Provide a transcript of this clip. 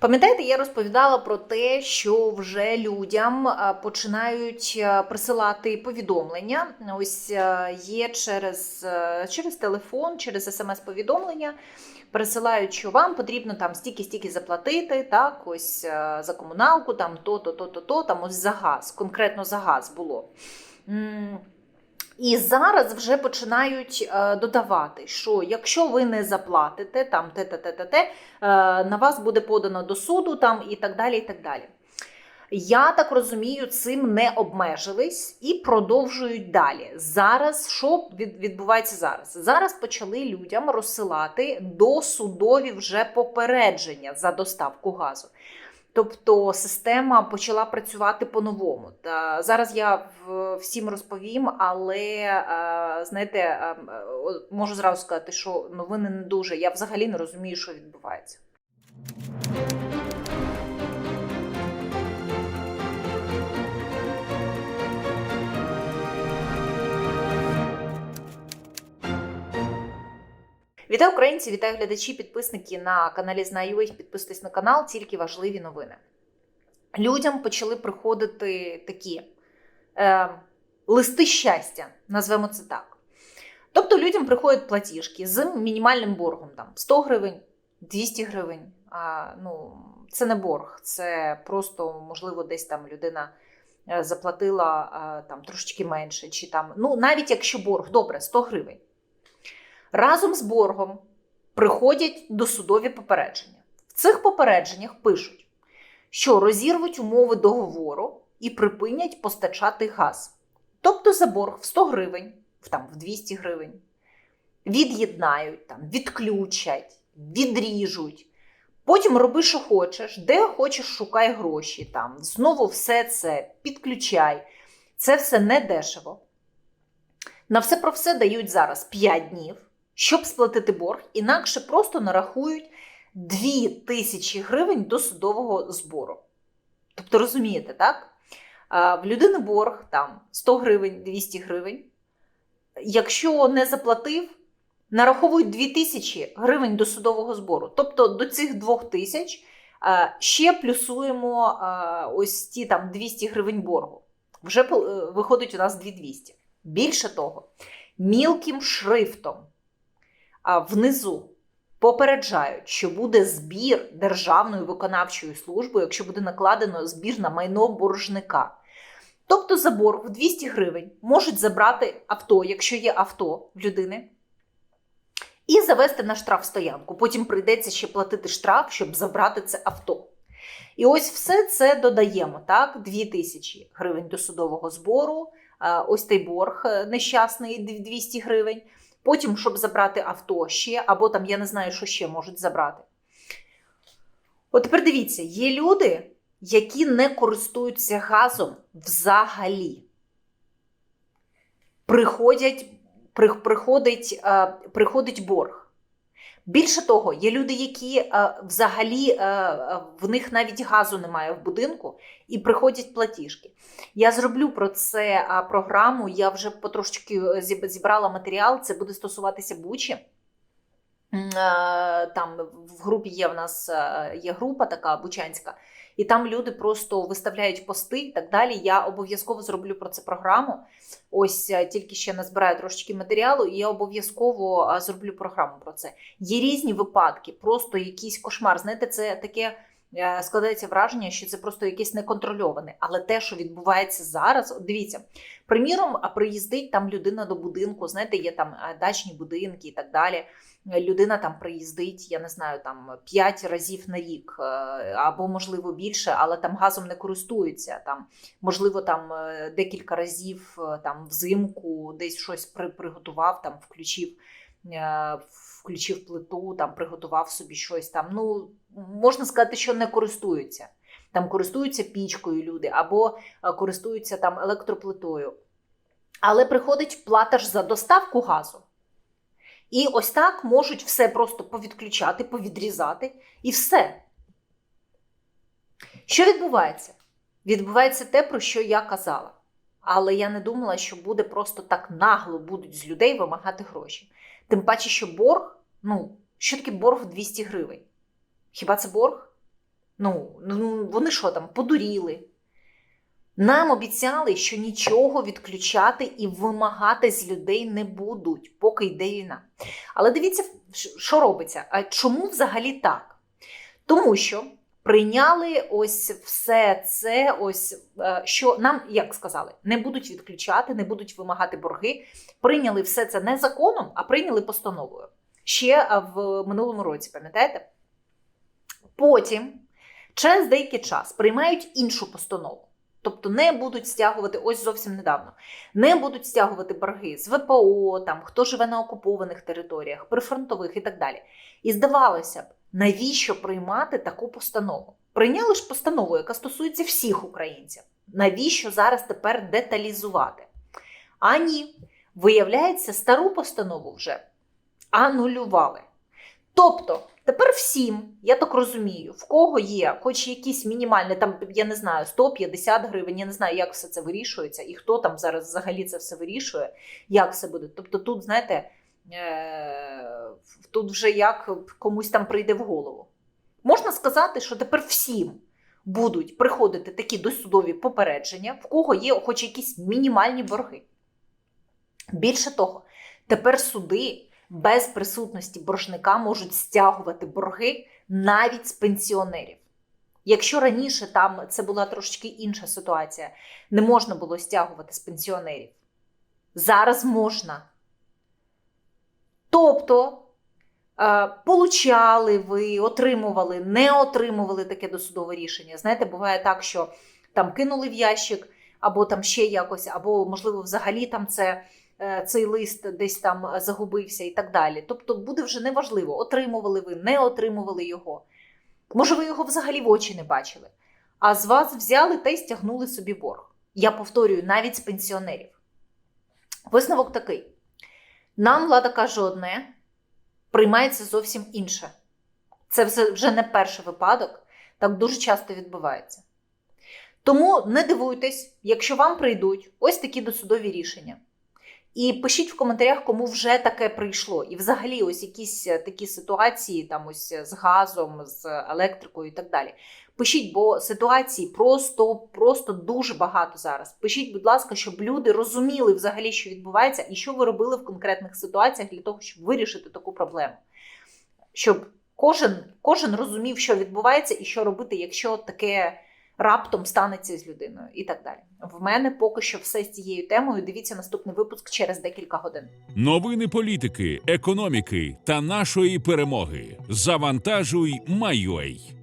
Пам'ятаєте, я розповідала про те, що вже людям е, починають е, присилати повідомлення. Ось е, є через, через телефон, через смс-повідомлення. Присилають, що вам потрібно там стільки-стільки заплатити, так, ось за комуналку, там то-то, то-то, то, там ось за газ, конкретно за газ було. І зараз вже починають е, додавати, що якщо ви не заплатите там те, те, те, те, те, е, на вас буде подано до суду там і так далі. і так далі. Я так розумію, цим не обмежились і продовжують далі. Зараз що відбувається зараз? Зараз почали людям розсилати досудові вже попередження за доставку газу. Тобто система почала працювати по-новому. Та зараз я всім розповім, але е, знаєте, е, е, можу зразу сказати, що новини не дуже. Я взагалі не розумію, що відбувається. Вітаю українці, вітаю глядачі, підписники на каналі Знаю. Підписуйтесь на канал, тільки важливі новини. Людям почали приходити такі е, листи щастя, назвемо це так. Тобто людям приходять платіжки з мінімальним боргом там 100 гривень, 200 гривень. А, ну, це не борг, це просто, можливо, десь там людина е, заплатила е, там трошечки менше, чи там, ну, навіть якщо борг, добре, 100 гривень. Разом з боргом приходять досудові попередження. В цих попередженнях пишуть, що розірвуть умови договору і припинять постачати газ. Тобто за борг в 100 гривень, в, там, в 200 гривень, від'єднають, там, відключать, відріжуть. Потім роби, що хочеш, де хочеш, шукай гроші. Там. Знову все це підключай. Це все не дешево. На все про все дають зараз 5 днів, щоб сплатити борг, інакше просто нарахують 2 тисячі гривень до судового збору. Тобто, розумієте, так? В людини борг там 100 гривень, 200 гривень. Якщо не заплатив, нараховують 2 тисячі гривень до судового збору. Тобто до цих 2 тисяч ще плюсуємо ось ті там 200 гривень боргу. Вже е, виходить у нас 2200. Більше того, мілким шрифтом внизу попереджають, що буде збір Державною виконавчою службою, якщо буде накладено збір на майно боржника. Тобто за борг в 200 гривень можуть забрати авто, якщо є авто в людини, і завести на штрафстоянку. Потім прийдеться ще платити штраф, щоб забрати це авто. І ось все це додаємо, так? 2000 гривень до судового збору, ось той борг е, нещасний 200 гривень. Потім, щоб забрати авто ще, або там я не знаю, що ще можуть забрати. От тепер дивіться, є люди, які не користуються газом взагалі. Приходять, при, приходить, а, приходить борг. Більше того, є люди, які е, взагалі е, е, в них навіть газу немає в будинку, і приходять платіжки. Я зроблю про це програму. Я вже потрошки зібрала матеріал. Це буде стосуватися Бучі. Там в групі є в нас є група така бучанська, і там люди просто виставляють пости і так далі. Я обов'язково зроблю про це програму. Ось е, тільки ще назбираю трошечки матеріалу, і я обов'язково е, зроблю програму про це. Є різні випадки, просто якийсь кошмар. Знаєте, це таке складається враження, що це просто якесь неконтрольоване. Але те, що відбувається зараз, дивіться, приміром, а приїздить там людина до будинку, знаєте, є там е, дачні будинки і так далі. Е, Людина там приїздить, я не знаю, там 5 разів на рік, е, або можливо більше, але там газом не користується. Там можливо, там е, декілька разів е, там взимку десь щось при, приготував, там включив, е, включив плиту, там приготував собі щось там. Ну можна сказати, що не користуються. Там користуються пічкою люди або е, користуються там електроплитою. Але приходить плата ж за доставку газу. І ось так можуть все просто повідключати, повідрізати і все. Що відбувається? Відбувається те, про що я казала. Але я не думала, що буде просто так нагло будуть з людей вимагати гроші. Тим паче, що борг, ну, що таке борг в 200 гривень? Хіба це борг? Ну, ну вони що там, подуріли. Нам обіцяли, що нічого відключати і вимагати з людей не будуть, поки йде війна. Але дивіться, що робиться. А чому взагалі так? Тому що прийняли ось все це, ось е, що нам, як сказали, не будуть відключати, не будуть вимагати борги. Прийняли все це не законом, а прийняли постановою. Ще е, в минулому році, пам'ятаєте? Потім, через деякий час, приймають іншу постанову. Тобто не будуть стягувати, ось зовсім недавно, не будуть стягувати борги з ВПО, там хто живе на окупованих територіях, прифронтових і так далі. І здавалося б, навіщо приймати таку постанову? Прийняли ж постанову, яка стосується всіх українців. Навіщо зараз тепер деталізувати? А ні, виявляється, стару постанову вже анулювали. Тобто, тепер всім, я так розумію, в кого є хоч якісь мінімальні, там, я не знаю, 150 гривень, я не знаю, як все це вирішується, і хто там зараз взагалі це все вирішує, як все буде. Тобто, тут, знаєте, е- тут вже як комусь там прийде в голову. Можна сказати, що тепер всім будуть приходити такі досудові попередження, в кого є хоч якісь мінімальні борги. Більше того, тепер суди без присутності боржника можуть стягувати борги навіть з пенсіонерів. Якщо раніше там це була трошечки інша ситуація, не можна було стягувати з пенсіонерів. Зараз можна. Тобто, получали ви, отримували, не отримували таке досудове рішення. Знаєте, буває так, що там кинули в ящик, або там ще якось, або, можливо, взагалі там це Е, цей лист десь там загубився і так далі. Тобто буде вже неважливо, отримували ви, не отримували його. Може, ви його взагалі в очі не бачили. А з вас взяли та й стягнули собі борг. Я повторюю, навіть з пенсіонерів. Висновок такий: нам влада каже одне, приймається зовсім інше. Це вже не перший випадок, так дуже часто відбувається. Тому не дивуйтесь, якщо вам прийдуть ось такі досудові рішення. І пишіть в коментарях, кому вже таке прийшло. І взагалі, ось якісь е, такі ситуації, там ось з газом, з електрикою і так далі. Пишіть, бо ситуацій просто просто дуже багато зараз. Пишіть, будь ласка, щоб люди розуміли взагалі, що відбувається, і що ви робили в конкретних ситуаціях для того, щоб вирішити таку проблему. Щоб кожен, кожен розумів, що відбувається, і що робити, якщо таке раптом станеться з людиною і так далі. В мене поки що все з цією темою. Дивіться наступний випуск через декілька годин. Новини політики, економіки та нашої перемоги. Завантажуй, Майой.